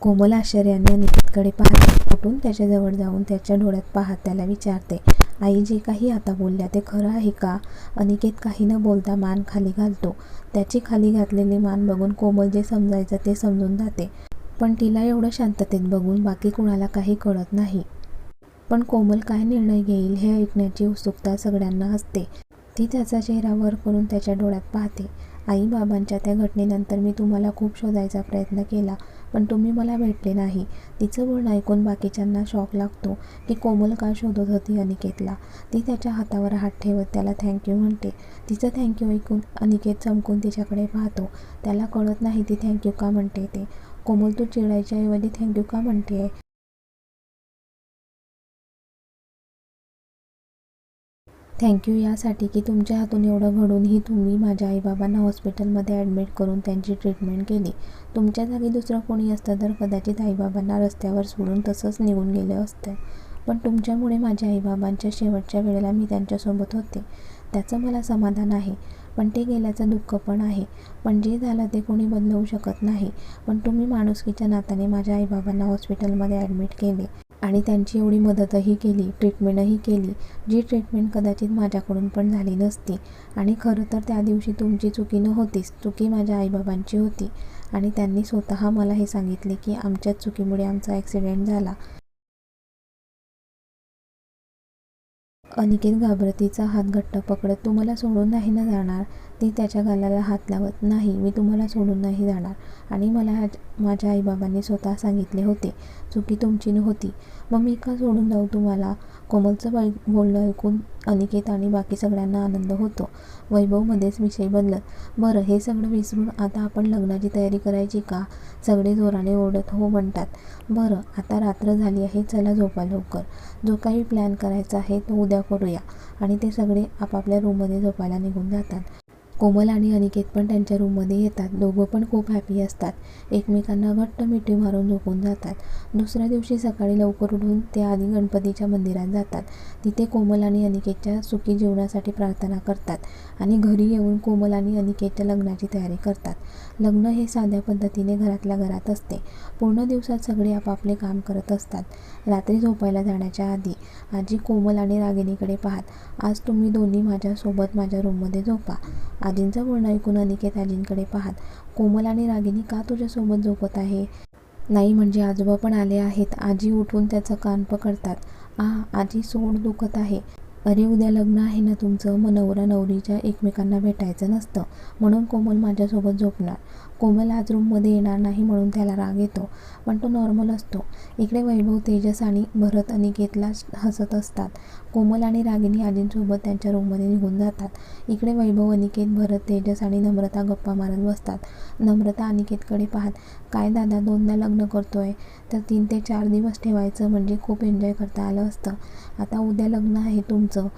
कोमल आश्चर्याने अनिकेतकडे पाहते उठून त्याच्याजवळ जाऊन त्याच्या डोळ्यात पाहत त्याला विचारते आई जे काही आता बोलल्या ते खरं आहे का? अनिकेत काही न बोलता मान खाली घालतो. त्याची खाली घातलेली मान बघून कोमल जे समजायचं ते समजून जाते. पण तिला एवढं शांततेत बघून बाकी कुणाला काही कळत नाही. पण कोमल काय निर्णय घेईल हे ऐकण्याची उत्सुकता सगळ्यांना असते. ती त्याचा चेहरा वर करून त्याच्या डोळ्यात पाहते. आई बाबांच्या त्या घटनेनंतर मी तुम्हाला खूप शोधायचा प्रयत्न केला. पण तुम्ही मला भेटले नाही. तिचं बोलणं ऐकून बाकीच्यांना शॉक लागतो की कोमल का शोधत होती अनिकेतला. ती त्याच्या हातावर हात ठेवत त्याला थँक्यू म्हणते. तिचं थँक्यू ऐकून अनिकेत चमकून तिच्याकडे पाहतो. त्याला कळत नाही ती थँक्यू का म्हणते ते. कोमल तू चिडायच्याऐवजी थँक्यू का म्हणते आहे थँक्यू यासाठी की तुमच्या हातून एवढं घडूनही तुम्ही माझ्या आईबाबांना हॉस्पिटलमध्ये ॲडमिट करून त्यांची ट्रीटमेंट केली. तुमच्या जागी दुसरं कोणी असतं तर कदाचित आईबाबांना रस्त्यावर सोडून तसंच निघून गेलं असतं. पण तुमच्यामुळे माझ्या आईबाबांच्या शेवटच्या वेळेला मी त्यांच्यासोबत होते. त्याचं मला समाधान आहे. पण ते गेल्याचं दुःख पण आहे. पण जे झालं ते कोणी बदलवू शकत नाही. पण तुम्ही माणुसकीच्या नात्याने माझ्या आईबाबांना हॉस्पिटलमध्ये ॲडमिट केले. आणि त्यांची एवढी मदतही केली ट्रीटमेंटही केली जी ट्रीटमेंट कदाचित माझ्याकडून पण झाली नसती. आणि खरं तर त्या दिवशी तुमची चुकी नव्हतीच चुकी माझ्या आईबाबांची होती. आणि त्यांनी स्वतः मला हे सांगितले की आमच्याच चुकीमुळे आमचा ॲक्सिडेंट झाला. अनिकेत घाबरतीचा हात घट्ट पकडत तू मला सोडून नाही ना जाणार? ती त्याच्या गालाला हात लावत नाही मी तुम्हाला सोडून नाही जाणार. आणि मला माझ्या आईबाबांनी स्वतः सांगितले होते चुकी तुमची नव्हती मग मी का सोडून जाऊ तुम्हाला? कोमलचं बाई बोलणं ऐकून अनिकेत आणि बाकी सगळ्यांना आनंद होतो. वैभवमध्येच विषय बदलत बरं हे सगळं विसरून आता आपण लग्नाची तयारी करायची का? सगळे जोराने ओढत हो म्हणतात. बरं आता रात्र झाली आहे चला झोपा लवकर. जो काही प्लॅन करायचा आहे तो उद्या करूया. आणि ते सगळे आपापल्या रूममध्ये झोपायला निघून जातात. कोमल आणि अनिकेत पण त्यांच्या रूममध्ये येतात. दोघं पण खूप हॅपी असतात. एकमेकांना घट्ट मिठी मारून झोपून जातात. दुसऱ्या दिवशी सकाळी लवकर उठून ते आधी गणपतीच्या मंदिरात जातात. तिथे कोमल आणि अनिकेतच्या सुखी जीवनासाठी प्रार्थना करतात आणि घरी येऊन कोमल आणि अनिकेतच्या लग्नाची तयारी करतात. लग्न हे साध्या पद्धतीने घरातल्या घरात असते. पूर्ण दिवसात सगळे आपापले काम करत असतात. रात्री झोपायला जाण्याच्या आधी आजी कोमल आणि रागिणीकडे पाहत आज तुम्ही दोन्ही माझ्यासोबत माझ्या रूममध्ये झोपा. आजींचं बोलणं ऐकून अनिकेत आजींकडे पाहत कोमल आणि रागिनी का तुझ्यासोबत झोपत आहे? नाही म्हणजे आजोबा पण आले आहेत. आजी उठून त्याचं कान पकडतात. आ आजी सोड दुखत आहे. अरे उद्या लग्न आहे ना तुमचं? मग नवरा नवरीच्या एकमेकांना भेटायचं नसतं. म्हणून कोमल माझ्यासोबत झोपणार. कोमल आज रूममध्ये येणार नाही म्हणून त्याला राग येतो पण तो नॉर्मल असतो. इकडे वैभव तेजस आणि भरत अनिकेतला हसत असतात. कोमल आणि रागिनी आजींसोबत त्यांच्या रूममध्ये निघून जातात. इकडे वैभव अनिकेत भरत तेजस आणि नम्रता गप्पा मारत बसतात. नम्रता अनिकेतकडे पाहत काय दादा दोनदा लग्न करतोय. तर तीन ते चार दिवस ठेवायचं म्हणजे खूप एन्जॉय करता आलं असतं. आता उद्या लग्न आहे तुमचं.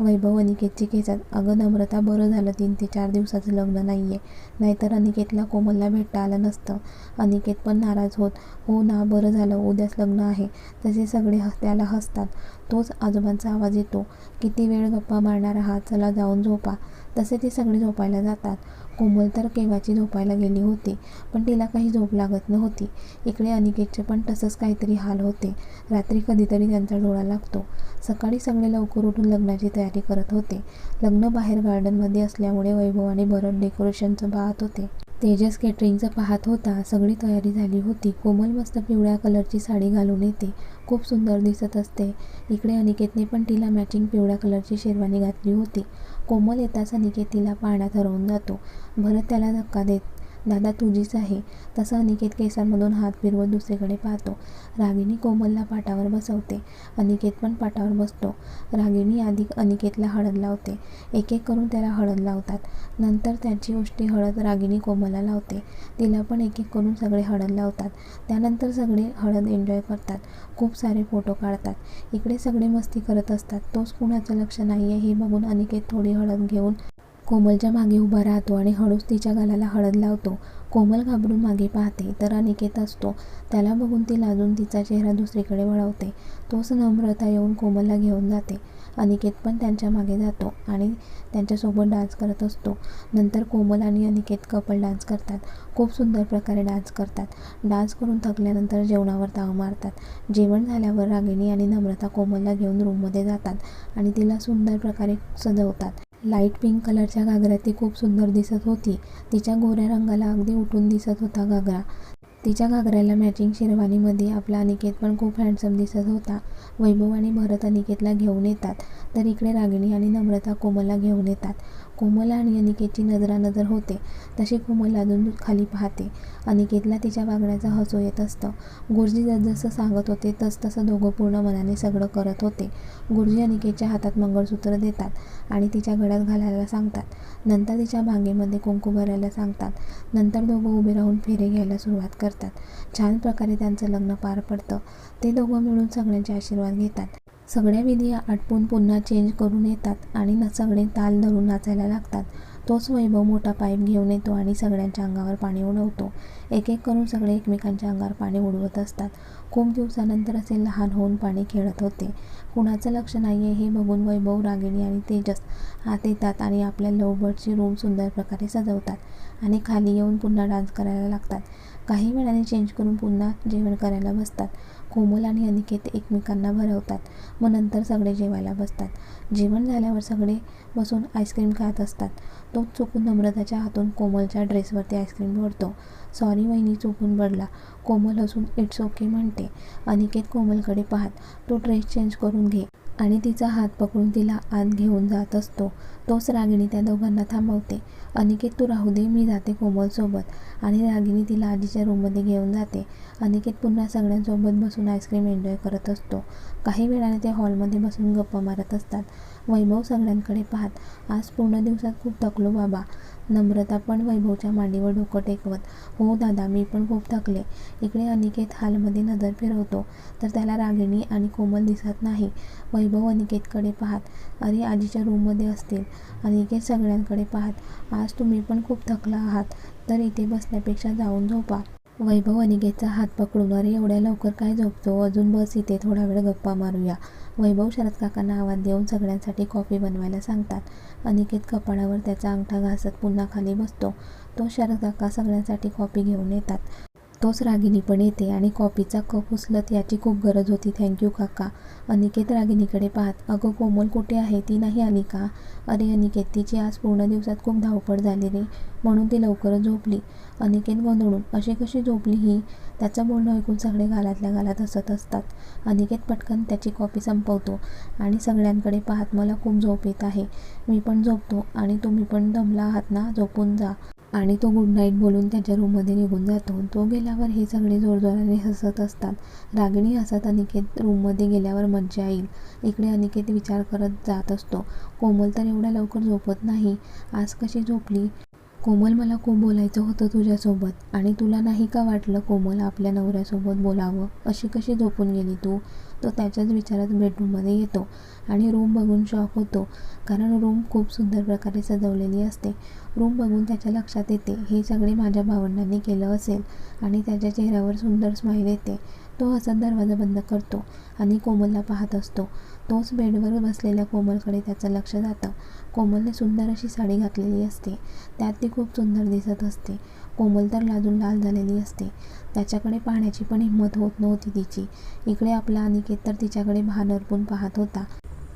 वैभव अनिकेतची खेचात अगं नम्रता बरं झालं तीन ते चार दिवसाचं लग्न नाही आहे नाहीतर अनिकेतला कोमलला भेटता आलं नसतं. अनिकेत पण नाराज होत हो ना बरं झालं उद्याच लग्न आहे. तसे सगळे हस त्याला हसतात. तोच आजोबांचा आवाज येतो. किती वेळ गप्पा मारणार आहात? चला जाऊन झोपा. तसे ते सगळे झोपायला जातात. कोमल तर केव्हाची झोपायला गेली होती पण तिला काही झोप लागत नव्हती. इकडे अनिकेतचे पण तसंच काहीतरी हाल होते. रात्री कधीतरी त्यांचा डोळा लागतो. सकाळी सगळे लवकर उठून लग्नाची तयारी करत होते. लग्न बाहेर गार्डनमध्ये असल्यामुळे वैभव आणि भरत डेकोरेशनचं पाहत होते. तेजस केटरिंगचं पाहत होता. सगळी तयारी झाली होती. कोमल मस्त पिवळ्या कलरची साडी घालून येते. खूप सुंदर दिसत असते. इकडे अनिकेतने पण तिला मॅचिंग पिवळ्या कलरची शेरवानी घातली होती. कोमल येताच अनिकेत तिला पाण्यात हरवून जातो. भरत त्याला धक्का देत दादा तुझीच आहे. तसं अनिकेत केसांमधून हात फिरवत दुसरीकडे पाहतो. रागिणी कोमलला पाटावर बसवते. अनिकेत पण पाटावर बसतो. रागिणी आधी अनिकेतला हळद लावते. एक एक करून त्याला हळद लावतात. नंतर त्याची उष्टी हळद रागिणी कोमलला लावते. तिला पण एक एक करून सगळे हळद लावतात. त्यानंतर सगळे हळद एन्जॉय करतात. खूप सारे फोटो काढतात. इकडे सगळे मस्ती करत असतात. तोच कुणाचं लक्ष नाही आहे हे बघून अनिकेत थोडी हळद घेऊन कोमलच्या मागे उभा राहतो आणि हळूच तिच्या गालाला हळद लावतो. कोमल घाबरून मागे पाहते तर अनिकेत असतो. त्याला बघून ती लाजून तिचा चेहरा दुसरीकडे वळवते. तोच नम्रता येऊन कोमलला घेऊन जाते. अनिकेत पण त्यांच्या मागे जातो आणि त्यांच्यासोबत डान्स करत असतो. नंतर कोमल आणि अनिकेत कपल डान्स करतात. खूप सुंदर प्रकारे डान्स करतात. डान्स करून थकल्यानंतर जेवणावर ताव मारतात. जेवण झाल्यावर रागिणी आणि नम्रता कोमलला घेऊन रूममध्ये जातात आणि तिला सुंदर प्रकारे सजवतात. लाइट पिंक कलरच्या घागऱ्यात ती खूप सुंदर दिसत होती. तिच्या गोऱ्या रंगाला अगदी उठून दिसत होता घागरा. तिच्या घागऱ्याला मॅचिंग शेरवानीमध्ये आपला अनिकेत पण खूप हँडसम दिसत होता. वैभव आणि भरत अनिकेतला घेऊन येतात. तर इकडे रागिणी आणि नम्रता कोमलला घेऊन येतात. कोमल आणि अनिकेतची नजरानजर होते. तशी कोमल अजून खाली पाहते. अनिकेतला तिच्या वागण्याचा हसू येत असतं. गुरुजी जसजसं सांगत होते तसतसं दोघं पूर्ण मनाने सगळं करत होते. गुरुजी अनिकेतच्या हातात मंगळसूत्र देतात आणि तिच्या गळ्यात घालायला सांगतात. नंतर तिच्या भांगेमध्ये कुंकू भरायला सांगतात. नंतर दोघं उभे राहून फेरे घ्यायला सुरुवात करतात. छान प्रकारे त्यांचं लग्न पार पडतं. ते दोघं मिळून सगळ्यांचे आशीर्वाद घेतात. सगळ्या विधी आटपून पुन्हा चेंज करून येतात आणि न सगळे ताल धरून नाचायला लागतात. तोच वैभव मोठा पाईप घेऊन येतो आणि सगळ्यांच्या अंगावर पाणी उडवतो. एक एक करून सगळे एकमेकांच्या अंगावर पाणी उडवत असतात. खूप दिवसानंतर असे लहान होऊन पाणी खेळत होते. कुणाचं लक्ष नाही आहे हे बघून वैभव रागिणी आणि तेजस आत येतात आणि आपल्या लवबर्डची रूम सुंदर प्रकारे सजवतात आणि खाली येऊन पुन्हा डान्स करायला लागतात. काही वेळाने चेंज करून पुन्हा जेवण करायला बसतात. कोमल आणि अनिकेत एकमेकांना भरवतात. मग नंतर सगळे जेवायला बसतात. जेवण झाल्यावर सगळे बसून आईस्क्रीम खात असतात. तो चुकून नम्रताच्या हातून कोमलच्या ड्रेसवरती आईस्क्रीम भरतो सॉरी वहिनी चुकून पडला. कोमल हसून इट्स ओके म्हणते. अनिकेत कोमलकडे पाहत तो ड्रेस चेंज करून घे. आणि तिचा हात पकडून तिला आत घेऊन जात असतो. तोच रागिणी त्या दोघांना थांबवते. अनिकेत तू राहू दे मी जाते कोमलसोबत. आणि रागिणी तिला आजीच्या रूममध्ये घेऊन जाते. अनिकेत पुन्हा सगळ्यांसोबत बसून आईस्क्रीम एन्जॉय करत असतो. काही वेळाने ते हॉलमध्ये बसून गप्पा मारत असतात. वैभव सगळ्यांकडे पाहत आज पूर्ण दिवसात खूप थकलो बाबा. नम्रता पण वैभवच्या मांडीवर डोकं टेकवत हो दादा मी पण खूप थकले. इकडे अनिकेत हालमध्ये नजर फिरवतो. तर त्याला रागिणी आणि कोमल दिसत नाही. वैभव अनिकेतकडे पाहत अरे आजीच्या रूममध्ये असतील. अनिकेत सगळ्यांकडे पाहत आज तुम्ही पण खूप थकला आहात. तर इथे बसण्यापेक्षा जाऊन झोपा. वैभव अनिकेतचा हात पकडून अरे एवढ्या लवकर काय झोपतो? अजून बस इथे थोडा वेळ गप्पा मारूया. वैभव शरद काकांना आवाज देऊन सगळ्यांसाठी कॉफी बनवायला सांगतात. अनिकेत कपाळावर त्याचा अंगठा घासत पुन्हा खाली बसतो. तो शरद काका सगळ्यांसाठी कॉफी घेऊन येतात. तोच रागिनी पण येते आणि कॉफीचा कप उचलत याची खूप गरज होती. थँक्यू काका. अनिकेत रागिनीकडे पाहत अगं कोमल कुठे आहे? ती नाही आली का? अरे अनिकेत तिची आज पूर्ण दिवसात खूप धावपळ झाली रे. म्हणून ती लवकरच झोपली. अनिकेत गोंधळून अशी कशी झोपली ही? त्याचं बोलणं ऐकून सगळे गालातल्या गालात हसत असतात. अनिकेत पटकन त्याची कॉफी संपवतो आणि सगळ्यांकडे पाहत मला खूप झोप येत आहे. मी पण झोपतो आणि तुम्ही पण दमला आहात ना? झोपून जा. आणि तो गुड नाईट बोलून त्याच्या रूममध्ये निघून जातो. तो गेल्यावर हे सगळे जोरजोराने हसत असतात. रागिणी हसत अनिकेत रूममध्ये गेल्यावर मज्जा येईल. इकडे अनिकेत विचार करत जात असतो. कोमल तर एवढ्या लवकर झोपत नाही. आज कशी झोपली? कोमल मला खूप बोलायचं होतं तुझ्यासोबत आणि तुला नाही का वाटलं कोमल आपल्या नवऱ्यासोबत बोलावं? अशी कशी झोपून गेली तू? तो त्याच्याच विचारात बेडरूममध्ये येतो आणि रूम बघून शॉक होतो. कारण रूम खूप सुंदर प्रकारे सजवलेली असते. रूम बघून त्याच्या लक्षात येते हे सगळे माझ्या भावंडांनी केलं असेल आणि त्याच्या चेहऱ्यावर सुंदर स्माईल येते. तो हसत दरवाजा बंद करतो आणि कोमलला पाहत असतो. तोच बेडवर बसलेल्या कोमलकडे त्याचं लक्ष जातं. कोमलने सुंदर अशी साडी घातलेली असते. त्यात ती खूप सुंदर दिसत असते. कोमल तर लाजून लाल झालेली असते. त्याच्याकडे पाहण्याची पण हिंमत होत नव्हती तिची. इकडे आपला अनिकेत तर तिच्याकडे भान अर्पून पाहत होता.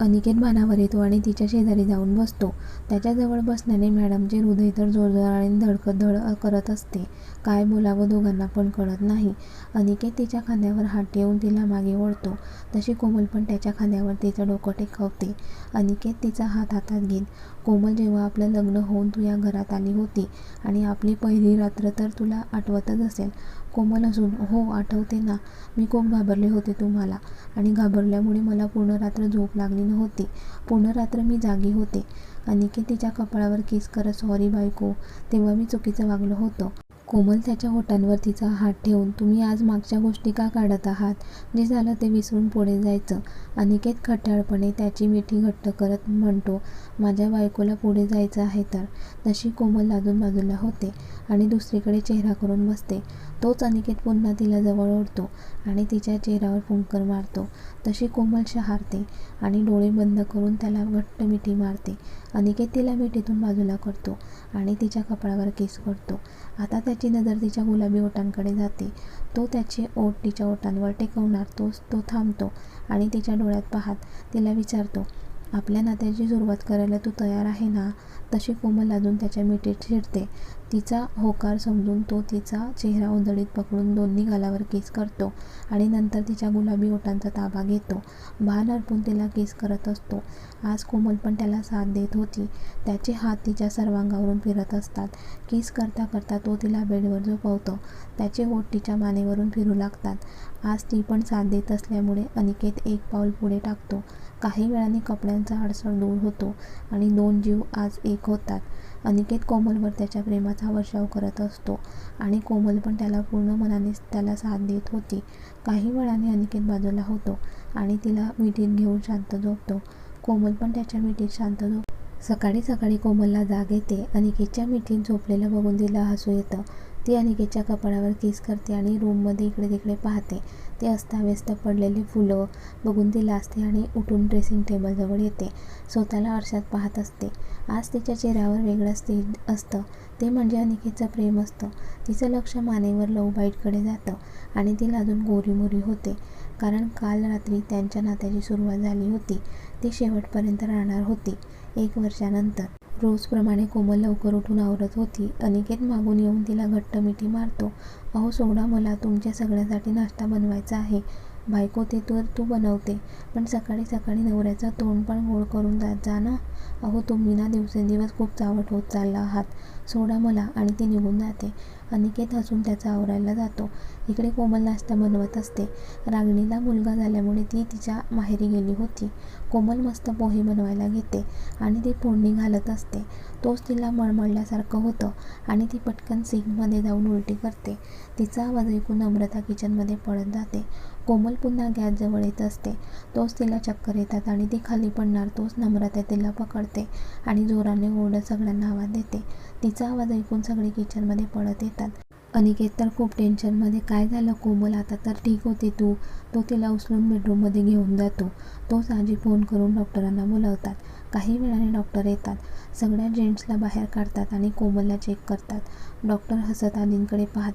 अनिकेत भानावर येतो आणि तिच्या शेजारी जाऊन बसतो. त्याच्याजवळ बसण्याने मॅडमचे हृदय तर जोरजोराने धडकत धड करत असते. काय बोलावं दोघांना पण कळत नाही. अनिकेत तिच्या खांद्यावर हात ठेवून तिला मागे ओढतो. तशी कोमल पण त्याच्या खांद्यावर तिचं डोकं टेकवते. अनिकेत तिचा हात हातात घेत कोमल जेव्हा आपलं लग्न होऊन तू या घरात आली होती आणि आपली पहिली रात्र तर तुला आठवतच असेल. कोमल असून हो आठवते ना मी खूप घाबरले होते तुम्हाला आणि घाबरल्यामुळे मला पूर्ण रात्र झोप लागली नव्हती. पूर्ण रात्र मी जागी होते. अनिकेत तिच्या कपाळावर किस करत सॉरी बायको. तेव्हा मी चुकीचं वागलं होतं. कोमल त्याच्या ओठांवर तिचा हात ठेवून तुम्ही आज मागच्या गोष्टी का काढत आहात? जे झालं ते विसरून पुढे जायचं अनिकेत खट्याळपणे त्याची मिठी घट्ट करत म्हणतो माझ्या बायकोला पुढे जायचं आहे तर तशी कोमल अजून बाजूला होते आणि दुसरीकडे चेहरा करून बसते. तोच अनिकेत पुन्हा तिला जवळ ओढतो आणि तिच्या चेहऱ्यावर फुंकर मारतो. तशी कोमल शहारते आणि डोळे बंद करून त्याला घट्ट मिठी मारते. अनिकेत तिला मिठीतून बाजूला करतो आणि तिच्या कपाळावर केस करतो. आता त्याची नजर तिच्या गुलाबी ओठांकडे जाते. तो त्याचे ओठ तिच्या ओठांवर टेकवणार तोच तो थांबतो आणि तिच्या डोळ्यात पाहत तिला विचारतो आपल्या नात्याची सुरुवात करायला तू तयार आहे ना? तशी कोमल अजून त्याच्या मिठीत शिरते तिचा होकार समजून तो तिचा चेहरा उधळीत पकडून दोन्ही गालावर किस करतो आणि नंतर तिच्या गुलाबी ओठांचा ताबा घेतो. भान अर्पून तिला किस करत असतो. आज कोमल पण त्याला साथ देत होती. त्याचे हात तिच्या सर्वांगावरून फिरत असतात. किस करता करता तो तिला बेडवर झोपवतो. त्याचे ओठ तिच्या मानेवरून फिरू लागतात. आज ती पण साथ देत असल्यामुळे अनिकेत एक पाऊल पुढे टाकतो. काही वेळाने कपड्यांचा अडसर दूर होतो आणि दोन जीव आज एक होतात. अनिकेत कोमलवर त्याच्या प्रेमाचा वर्षाव करत असतो आणि कोमल पण त्याला पूर्ण मनाने त्याला साथ देत होती. काही वेळाने अनिकेत बाजूला होतो आणि तिला मिठीत घेऊन शांत झोपतो. कोमल पण त्याच्या मिठीत शांत झोप सकाळी सकाळी कोमलला जाग येते. अनिकेतच्या मिठीत झोपलेलं बघून तिला हसू येतं. ती अनिकेतच्या कपाळावर किस करते आणि रूममध्ये इकडे तिकडे पाहते. ते अस्ताव्यस्त पडलेली फुलं बघून ती लाजते आणि उठून ड्रेसिंग टेबलजवळ येते. स्वतःला आरशात पाहत असते. आज तिच्या चेहऱ्यावर वेगळं स्टेज असतं. ते म्हणजे अनिकेतचं प्रेम असतं. तिचं लक्ष मानेवर लव बाईटकडे जातं आणि ती अजून गोरीमोरी होते. कारण काल रात्री त्यांच्या नात्याची सुरुवात झाली होती. ती शेवटपर्यंत राहणार होती. एक वर्षानंतर. रोजप्रमाणे कोमल लवकर उठून आवरत होती. अनिकेत मागून येऊन तिला घट्ट मिठी मारतो. अहो सोडा मला तुमच्या सगळ्यासाठी नाश्ता बनवायचा आहे. बायको ते तर तू बनवते. पण सकाळी सकाळी नवऱ्याचं तोंड पण गोड करून जात जा ना. अहो तुम्ही ना दिवसेंदिवस खूप चावट होत चालला आहात सोडा मला आणि ती निघून जाते. अनिकेत हसून त्याचा आवरायला जातो. इकडे कोमल नाश्ता बनवत असते. रागणीला मुलगा झाल्यामुळे ती तिच्या माहेरी गेली होती. कोमल मस्त पोहे बनवायला घेते आणि ती फोडणी घालत असते. तोच तिला मळमळल्यासारखं होतं आणि ती पटकन सिंकमध्ये जाऊन उलटी करते. तिचा आवाज ऐकून नम्रता किचनमध्ये पडत जाते. कोमल पुन्हा गॅसजवळ येत असते. तोच तिला चक्कर येतात आणि ती खाली पडणार तोच नम्रता तिला पकडते आणि जोराने ओरडत सगळ्यांना आवाज देते. तिचा आवाज ऐकून सगळे किचनमध्ये पळत येतात. अनिकेत तर खूप टेन्शनमध्ये काय झालं कोमल? आता तर ठीक होती तू. तो तिला उचलून बेडरूममध्ये घेऊन जातो. तोच आजी फोन करून डॉक्टरांना बोलावतात. काही वेळाने डॉक्टर येतात. सगळ्या जेंट्सला बाहेर काढतात आणि कोमलला चेक करतात. डॉक्टर हसत आजींकडे पाहत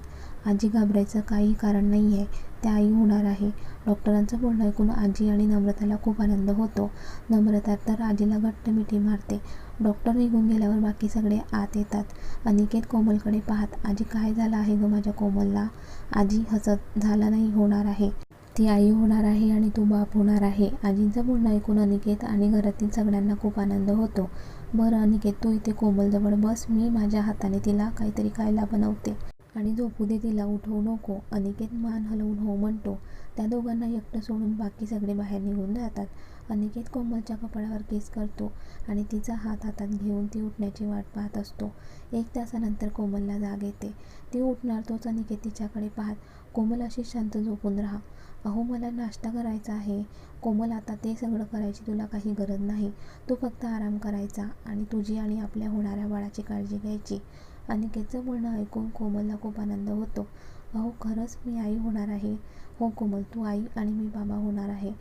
आजी घाबरायचं काही कारण नाही आहे त्या आई होणार आहे. डॉक्टरांचं बोलणं ऐकून आजी आणि नम्रताला खूप आनंद होतो. नम्रता तर आजीला घट्ट मिठी मारते. डॉक्टर निघून गेल्यावर बाकी सगळे आत येतात. अनिकेत कोमलकडे पाहत आजी काय झालं आहे गं माझ्या कोमलला? आजी हसत झालं नाही होणार आहे. ती आई होणार आहे आणि तू बाप होणार आहे. आजींचं बोलणं ऐकून अनिकेत आणि घरातील सगळ्यांना खूप आनंद होतो. बरं अनिकेत तू इथे कोमलजवळ बस. मी माझ्या हाताने तिला काहीतरी खायला बनवते. आणि झोपू दे तिला उठवू नको अनिकेत मान हलवून हो म्हणतो त्या दोघांना एकटं सोडून बाकी सगळे बाहेर निघून जातात. अनिकेत कोमलच्या कपाळावर केस करतो आणि तिचा हात हातात घेऊन ती उठण्याची वाट पाहत असतो. एक तासानंतर कोमलला जाग येते. ती उठणार तोच अनिकेत तिच्याकडे पाहत कोमल अशी शांत झोपून राहा. अहो मला नाश्ता करायचा आहे. कोमल आता ते सगळं करायची तुला काही गरज नाही. तू फक्त आराम करायचा आणि तुझी आणि आपल्या होणाऱ्या बाळाची काळजी घ्यायची. अनिकेतचं बोलणं ऐकून कोमलला खूप आनंद होतो. अहो खरंच मी आई होणार आहे. हो कोमल तू आई आणि मी बाबा होणार आहे.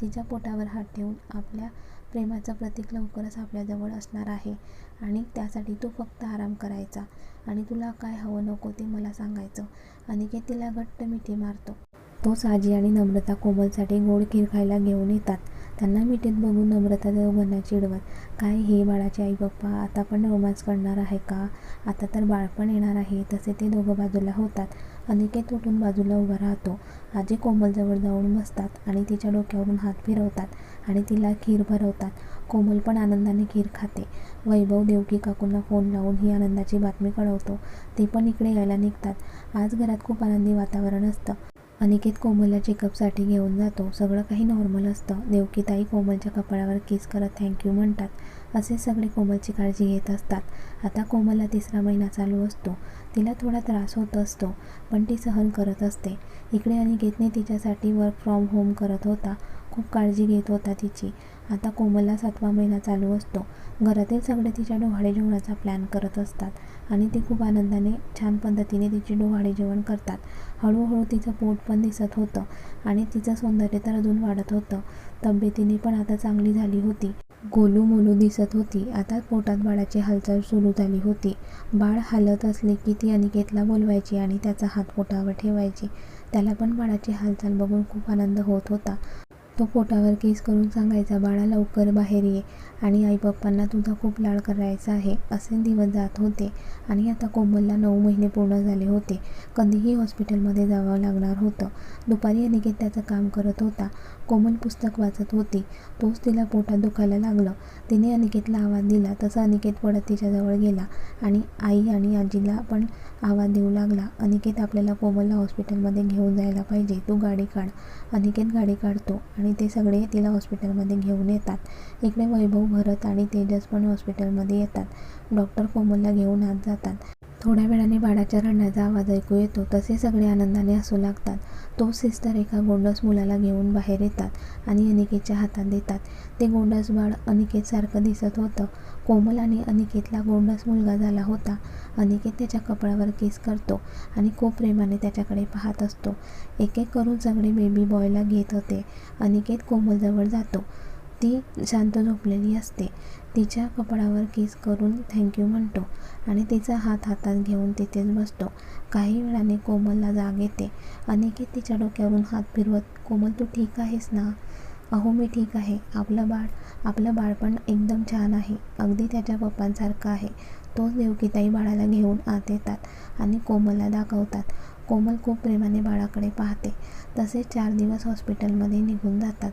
तिच्या पोटावर हात ठेवून आपल्या प्रेमाचं प्रतीक लवकरच आपल्याजवळ असणार आहे आणि त्यासाठी तू फक्त आराम करायचा आणि तुला काय हवं नको ते मला सांगायचं. अनिकेत तिला घट्ट मिठी मारतो. तोच आजी आणि नम्रता कोमलसाठी गोड खीर खायला घेऊन येतात. त्यांना मिठीत बघून नम्रता दोघांना चिडवत काय हे बाळाचे आई बाप्पा आता पण रोमांस करणार आहे का? आता तर बाळपण येणार आहे. तसे ते दोघं बाजूला होतात. अनिकेत उठून बाजूला उभा राहतो. आजी कोमलजवळ जाऊन बसतात आणि तिच्या डोक्यावरून हात फिरवतात आणि तिला खीर भरवतात. कोमल पण आनंदाने खीर खाते. वैभव देवकी काकूंना फोन लावून ही आनंदाची बातमी कळवतो. ते पण इकडे यायला निघतात. आज घरात खूप आनंदी वातावरण असतं. अनिकेत कोमलला चेकअपसाठी घेऊन जातो. सगळं काही नॉर्मल असतं. देवकीताई कोमलच्या कपाळावर किस करत थँक्यू म्हणतात. असे सगळे कोमलची काळजी घेत असतात. आता कोमलला तिसरा महिना चालू असतो. तिला थोडा त्रास होत असतो पण ती सहन करत असते. इकडे अनिकेतने तिच्यासाठी वर्क फ्रॉम होम करत होता. खूप काळजी घेत होता तिची. आता कोमलला सातवा महिना चालू असतो. घरातील सगळे तिच्या डोहाळे जेवणाचा प्लॅन करत असतात. आणि ते खूप आनंदाने छान पद्धतीने तिची डोहाळे जेवण करतात. हळूहळू तिचं पोट पण दिसत होतं आणि तिचं सौंदर्य तर अजून वाढत होतं. तब्येतीने पण आता चांगली झाली होती. गोलू मोलू दिसत होती. आता पोटात बाळाची हालचाल सुरू झाली होती. बाळ हालत असले की ती अनिकेतला बोलवायची आणि त्याचा हात पोटावर ठेवायची. त्याला पण बाळाची हालचाल बघून खूप आनंद होत होता. तो पोटावर केस करून सांगायचा बाळा लवकर बाहेर ये. आणि आईबाप्पांना तुझा खूप लाड करायचा आहे असे दिवस जात होते. आणि आता कोमलला नऊ महिने पूर्ण झाले होते. कधीही हॉस्पिटलमध्ये जावं लागणार होतं. दुपारी अनिकेत त्याचं काम करत होता. कोमल पुस्तक वाचत होती. तोच तिला पोटात दुखायला लागलं. तिने अनिकेतला आवाज दिला तसा अनिकेत पडत तिच्याजवळ गेला. आणि आई आणि आजीला पण आवाज देऊ लागला. अनिकेत आपल्याला कोमलला हॉस्पिटलमध्ये घेऊन जायला पाहिजे. तू गाडी काढ. अनिकेत गाडी काढतो आणि ते सगळे तिला हॉस्पिटलमध्ये घेऊन येतात. इकडे वैभव भरत आणि तेजस पण हॉस्पिटलमध्ये येतात. डॉक्टर कोमलला घेऊन आत जातात. थोड्या वेळाने बाळाच्या रडण्याचा आवाज ऐकू येतो. तसे सगळे आनंदाने हसू लागतात. तो सिस्टर एका गोंडस मुलाला घेऊन बाहेर येतात आणि अनिकेतच्या हातात देतात. ते गोंडस बाळ अनिकेतसारखं दिसत होतं. कोमल आणि अनिकेतला गोंडस मुलगा झाला होता. अनिकेत त्याच्या कपड्यावर केस करतो आणि खूप प्रेमाने त्याच्याकडे पाहत असतो. एक एक करून सगळे बेबी बॉयला घेत होते. अनिकेत कोमलजवळ जातो. ती शांत झोपलेली असते. तिच्या कपडावर किस करून थँक्यू म्हणतो आणि तिचा हात हातात घेऊन तिथेच बसतो. काही वेळाने कोमलला जाग येते. अनिकेत तिच्या डोक्यावरून हात फिरवत कोमल तू ठीक आहेस ना? अहो मी ठीक आहे. आपलं बाळ आपलं बाळपण एकदम छान आहे. अगदी त्याच्या पप्पांसारखं आहे. तोच देवकीताई बाळाला घेऊन आत येतात आणि कोमलला दाखवतात. कोमल खूप प्रेमाने बाळाकडे पाहते. तसेच चार दिवस हॉस्पिटलमध्ये निघून जातात.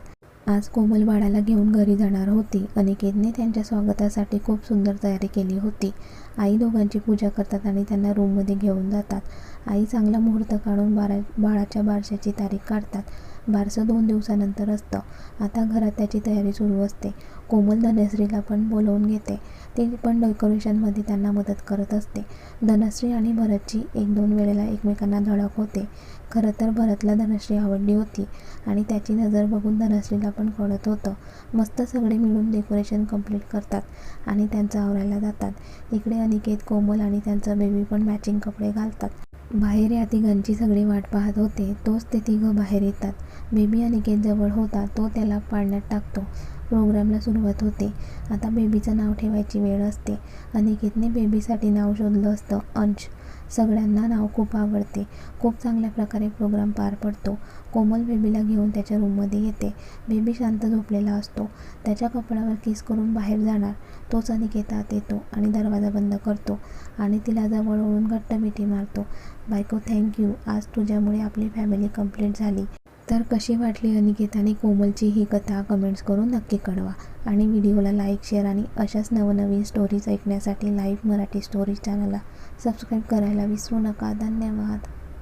आज कोमल बाळाला घेऊन घरी जाणार होती. अनिकेतने त्यांच्या स्वागतासाठी खूप सुंदर तयारी केली होती. आई दोघांची पूजा करतात आणि त्यांना रूममध्ये घेऊन जातात. आई चांगला मुहूर्त काढून बारा बाळाच्या बारशाची तारीख काढतात. बारसं दोन दिवसानंतर असतं. आता घरात त्याची तयारी सुरू असते. कोमल धनश्रीला पण बोलवून घेते. ती पण डेकोरेशनमध्ये त्यांना मदत करत असते. धनश्री आणि भरतची एक दोन वेळेला एकमेकांना धडक होते. खरं तर भरतला धनश्री आवडली होती आणि त्याची नजर बघून धनश्रीला पण कळत होतं. मस्त सगळे मिळून डेकोरेशन कंप्लीट करतात आणि त्यांचं आवरायला जातात. इकडे अनिकेत कोमल आणि त्यांचं बेबी पण मॅचिंग कपडे घालतात. बाहेर या तिघांची सगळी वाट पाहत होते. तोच ते तिघं बाहेर येतात. बेबी अनिकेत जवळ होता तो त्याला पाळण्यात टाकतो. प्रोग्रामला सुरुवात होते. आता बेबीचं नाव ठेवायची वेळ असते. अनिकेतने बेबीसाठी नाव शोधलं असतं अंश. सगळ्यांना नाव खूप आवडते. खूप चांगल्या प्रकारे प्रोग्राम पार पडतो. कोमल बेबीला घेऊन त्याच्या रूममध्ये येते. बेबी शांत झोपलेला असतो. त्याच्या कपड्यावर किस करून बाहेर जाणार तोच अनिकेतात येतो आणि दरवाजा बंद करतो आणि तिला जवळ ओळून घट्ट मिठी मारतो. बायको थँक्यू आज तुझ्यामुळे आपली फॅमिली कंप्लीट झाली. तर कशी वाटली अनिकेत आणि कोमलची ही कथा कमेंट्स करून नक्की कळवा. आणि व्हिडिओला लाईक शेअर आणि अशाच नवनवीन स्टोरीज ऐकण्यासाठी लाईव्ह मराठी स्टोरीज चॅनलला सबस्क्राईब करायला विसरू नका. धन्यवाद.